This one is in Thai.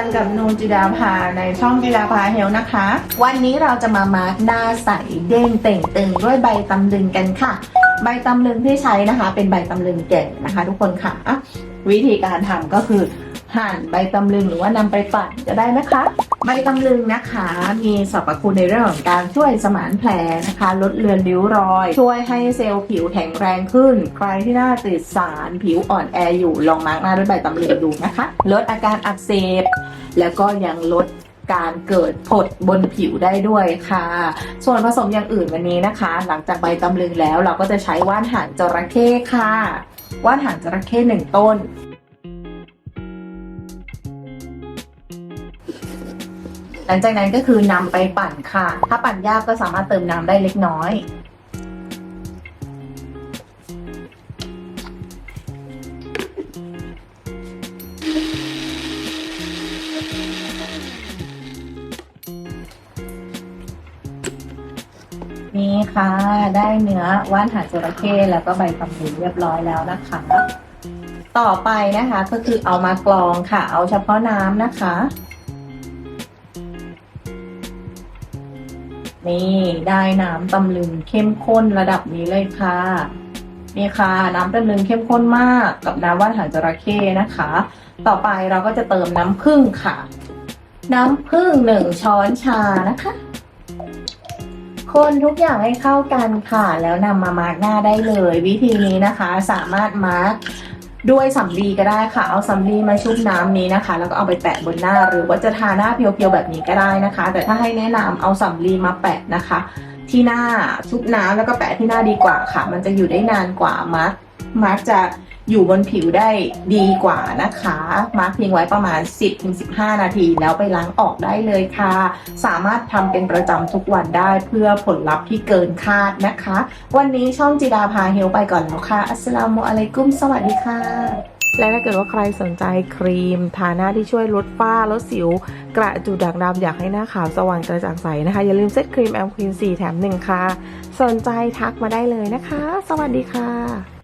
กันกับนูนจิดาภาในช่องจิดาภาเฮลนะคะ วันนี้เราจะมามาร์กหน้าใสเด้งเต่งตึงด้วยใบตำลึงกันค่ะ ใบตำลึงที่ใช้นะคะ เป็นใบตำลึงแก่นะคะ ทุกคนค่ะ วิธีการทำก็คือ หั่นใบตำลึงหรือว่านำไปปั่นจะได้นะคะ ใบตำลึงนะคะ มีสรรพคุณในเรื่องของการช่วยสมานแผลนะคะ ลดเลือนริ้วรอย ช่วยให้เซลล์ผิวแข็งแรงขึ้น ใครที่หน้าติดสารผิวอ่อนแออยู่ลองมาร์กหน้าด้วยใบตำลึงดูนะคะ ลดอาการอักเสบแล้วก็ยังลดการเกิดผดบนผิวได้ด้วยค่ะ ส่วนผสมอย่างอื่นวันนี้นะคะ หลังจากใบตำลึงแล้วเราก็จะใช้ว่านหางจระเข้ค่ะ ว่านหางจระเข้หนึ่งต้น หลังจากนั้นก็คือนำไปปั่นค่ะ ถ้าปั่นยากก็สามารถเติมน้ำได้เล็กน้อย นี่ค่ะ ได้เนื้อว่านหางจระเข้แล้วก็ใบตำลึงเรียบร้อยแล้วนะคะต่อไปนะคะก็คือเอามากรองค่ะ เอาเฉพาะน้ำนะคะ นี่ได้น้ำตำลึงเข้มข้นระดับนี้เลยค่ะนี่ค่ะน้ำตำลึงเข้มข้นมากกับน้ำว่านหางจระเข้นะคะ ต่อไปเราก็จะเติมน้ำผึ้งค่ะ น้ำผึ้งหนึ่งช้อนชานะคะคนทุกอย่างให้เข้ากันค่ะ แล้วนำมามาร์กหน้าได้เลย วิธีนี้นะคะสามารถมาร์ก ด้วยสำลีก็ได้ค่ะ เอาสำลีมาชุบน้ำนี้นะคะ แล้วก็เอาไปแปะบนหน้า หรือว่าจะทาหน้าเพียวๆแบบนี้ก็ได้นะคะ แต่ถ้าให้แนะนำเอาสำลีมาแปะนะคะ ที่หน้าชุบน้ำแล้วก็แปะที่หน้าดีกว่าค่ะ มันจะอยู่ได้นานกว่ามาร์กมาร์กจะ อยู่บนผิวได้ดีกว่านะคะ มาร์กทิ้งไว้ประมาณ 10-15 นาที แล้วไปล้างออกได้เลยค่ะ สามารถทำเป็นประจำทุกวันได้เพื่อผลลัพธ์ที่เกินคาดนะคะ วันนี้ช่องจิดาพาเฮลไปก่อนแล้วค่ะ อัสสลามุอะลัยกุม สวัสดีค่ะ และถ้าเกิดว่าใครสนใจครีม ทาหน้าที่ช่วยลดฝ้าลดสิว กระจุดด่างดำอยากให้หน้าขาวสว่างกระจ่างใสนะคะ อย่าลืมเซตครีมแอมควีน4แถม1ค่ะ สนใจทักมาได้เลยนะคะ สวัสดีค่ะ